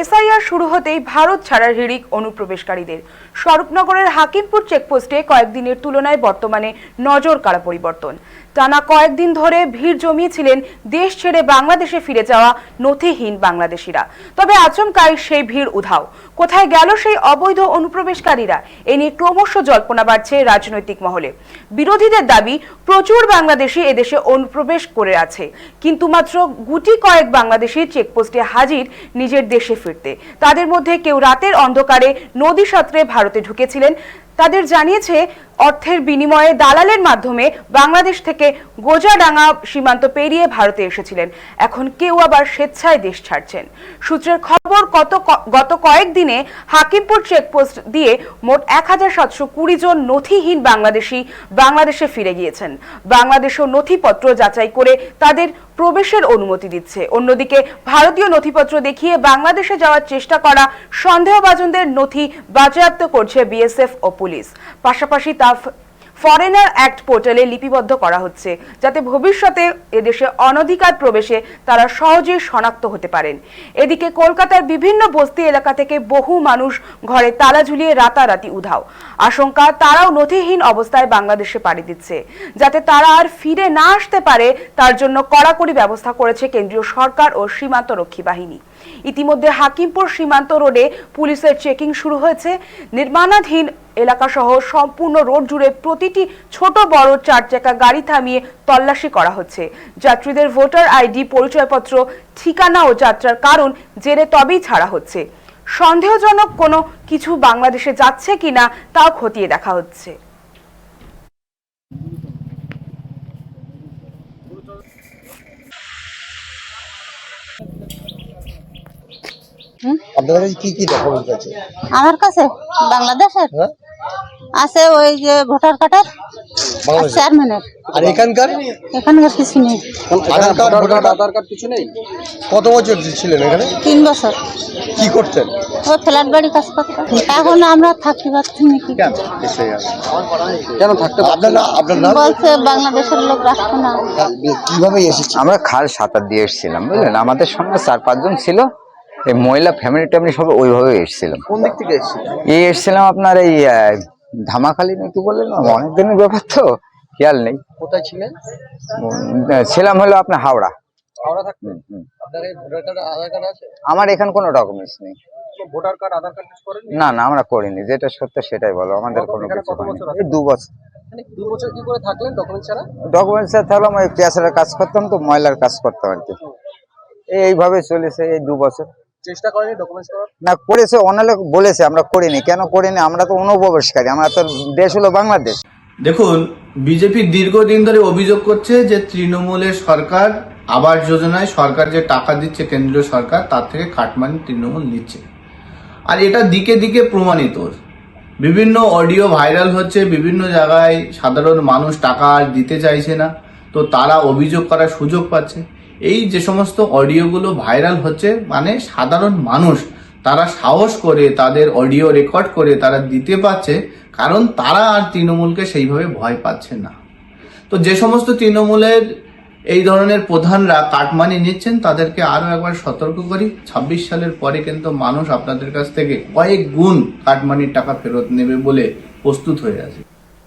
SIR শুরু হতেই ভারত ছাড়ার হিড়িক অনুপ্রবেশকারীদের। স্বরূপনগরের হাকিমপুর চেকপোস্টে কয়েকদিনের তুলনায় বর্তমানে নজর কাড়া পরিবর্তন। টানা কয়েকদিন ধরে ভিড় জমিয়েছিলেন দেশ ছেড়ে বাংলাদেশে ফিরে যাওয়া নথিহীন বাংলাদেশিরা। তবে আচমকাই সেই ভিড় উধাও। কোথায় গেল সেই অবৈধ অনুপ্রবেশকারীরা? এ নিয়ে ক্রমশ জল্পনা বাড়ছে রাজনৈতিক মহলে। বিরোধীদের দাবি, প্রচুর বাংলাদেশি এদেশে অনুপ্রবেশ করে আছে। কিন্তু মাত্র গুটি কয়েক বাংলাদেশি চেকপোস্টে হাজির নিজের দেশে ফিরতে। তাদের মধ্যে কেউ রাতের অন্ধকারে নদী সাঁতরে ভারতে ঢুকেছিলেন। তাদের জানিয়েছে, অর্থের বিনিময়ে দালালের মাধ্যমে বাংলাদেশ থেকে গোজাডাঙ্গা সীমান্ত পেরিয়ে ভারতে এসেছিলেন। এখন কেউ আবার স্বেচ্ছায় দেশ ছাড়ছেন। সূত্রের খবর, কত গত কয়েকদিনে হাকিমপুর চেকপোস্ট দিয়ে মোট এক হাজার সাতশো কুড়ি জন নথিহীন বাংলাদেশি বাংলাদেশে ফিরে গিয়েছেন। বাংলাদেশও নথিপত্র যাচাই করে তাদের প্রবেশের অনুমতি দিচ্ছে। অন্যদিকে ভারতীয় নথিপত্র দেখিয়ে বাংলাদেশে যাওয়ার চেষ্টা করা সন্দেহভাজনদের নথি বাজেয়াপ্ত করছে বিএসএফ ও পুলিশ। পাশাপাশি তা ফরেনার অ্যাক্ট পোর্টালে লিপিবদ্ধ করা হচ্ছে, যাতে ভবিষ্যতে এদেশে অনধিকার প্রবেশে তারা সহজেই শনাক্ত হতে পারেন। এদিকে কলকাতার বিভিন্ন বস্তি এলাকা থেকে বহু মানুষ ঘরে তালা ঝুলিয়ে রাতারাতি উধাও। আশঙ্কা, তারাও নথিহীন অবস্থায় বাংলাদেশে পাড়ি দিচ্ছে। যাতে তারা আর ফিরে না আসতে পারে, তার জন্য কড়াকড়ি ব্যবস্থা করেছে কেন্দ্রীয় সরকার ও সীমান্ত রক্ষী বাহিনী। ইতিমধ্যে হাকিমপুর সীমান্ত রোডে পুলিশের চেকিং শুরু হয়েছে। নির্মাণাধীন এলাকাসহ সম্পূর্ণ রোড জুড়ে প্রতিটি ছোট বড় চার চাকা গাড়ি থামিয়ে তল্লাশি করা হচ্ছে। যাত্রীদের ভোটার আইডি পরিচয়পত্র ঠিকানা ও যাত্রার কারণ জেনে তবেই ছাড়া হচ্ছে। সন্দেহজনক কোনো কিছু বাংলাদেশে যাচ্ছে কিনা তাও খতিয়ে দেখা হচ্ছে। আপনাদের কি কি ডকুমেন্ট আছে? আমার কাছে? বাংলাদেশের? হ্যাঁ। আছে ওই যে ভোটার কার্ডের আর চেয়ারম্যানের। আর এখানকার? এখানকার কিছু নেই। Aadhaar card voter card? Aadhaar card কিছু নেই? কত বছর ছিলেন এখানে? তিন বছর। কি করতেন ও ফ্ল্যাট বাড়ি কাজ করতাম এখন আমরা থাকতে পারছি নাকি কেন? থাকতে আপনার না আপনার নাম? বলছে বাংলাদেশের লোক রাখব না। কীভাবে এসেছে? আমরা খাল সাঁতার দিয়ে এসেছিলাম বুঝলেন? আমাদের সঙ্গে চার পাঁচজন ছিল। এই মহিলা ফ্যামিলি ট্যামিলি সব ওইভাবে এসেছিলাম। কোন দিক থেকে এসেছিলেন এই এসেছিলাম আপনার এই ধামাখালি নাকি বললেন? না অনেক দিনের ব্যাপার তো খেয়াল নেই। কোথায় ছিলেন? ছিলাম হলো আপনার হাওড়া। হাওড়া থাকতেন হুম, হুম। আপনার এই ভোটার কার্ড আধার কার্ড আছে? আমার এখানে কোনো ডকুমেন্টস নেই। ভোটার কার্ড আধার কার্ড করেন না না আমরা করিনি। যেটা সত্য সেটাই বলো আমাদের কোনো কিছু হয়নি। দু বছর। দু বছর কি করে থাকলেন ডকুমেন্ট ছাড়া? ডকুমেন্টস আমি ক্যাশের কাজ করতাম তো ময়লার কাজ করতাম আর কি। এইভাবে চলেছে এই দু বছর। চেষ্টা করেনি ডকুমেন্টস করার? না করেছে অনেক বলেছে আমরা করিনি। কেন করিনি? আমরা তো অনুপ্রবেশকারী আমরা তো দেশ হলো বাংলাদেশ। দেখুন বিজেপি দীর্ঘদিন ধরে অভিযোগ করছে যে তৃণমূলের সরকার আবাস যোজনায় সরকার যে টাকা দিচ্ছে কেন্দ্রীয় সরকার তার থেকে কাটমানি তৃণমূল নিচ্ছে। আর এটা দিকে দিকে প্রমাণিত। বিভিন্ন অডিও ভাইরাল হচ্ছে বিভিন্ন জায়গায় সাধারণ মানুষ টাকা আর দিতে চাইছে না। তো তারা অভিযোগ করার সুযোগ পাচ্ছে। এই যে সমস্ত অডিওগুলো ভাইরাল হচ্ছে মানে সাধারণ মানুষ, তারা সাহস করে তাদের অডিও রেকর্ড করে তারা দিতে পারছে, কারণ তারা আর তৃণমূলকে সেইভাবে ভয় পাচ্ছে না। তো যে সমস্ত তৃণমূলের এই ধরনের প্রধানরা কাটমানি নিচ্ছেন, তাদেরকে আরও একবার সতর্ক করি, ছাব্বিশ সালের পরে কিন্তু মানুষ আপনাদের কাছ থেকে কয়েক গুণ কাটমানির টাকা ফেরত নেবে বলে প্রস্তুত হয়ে আছে।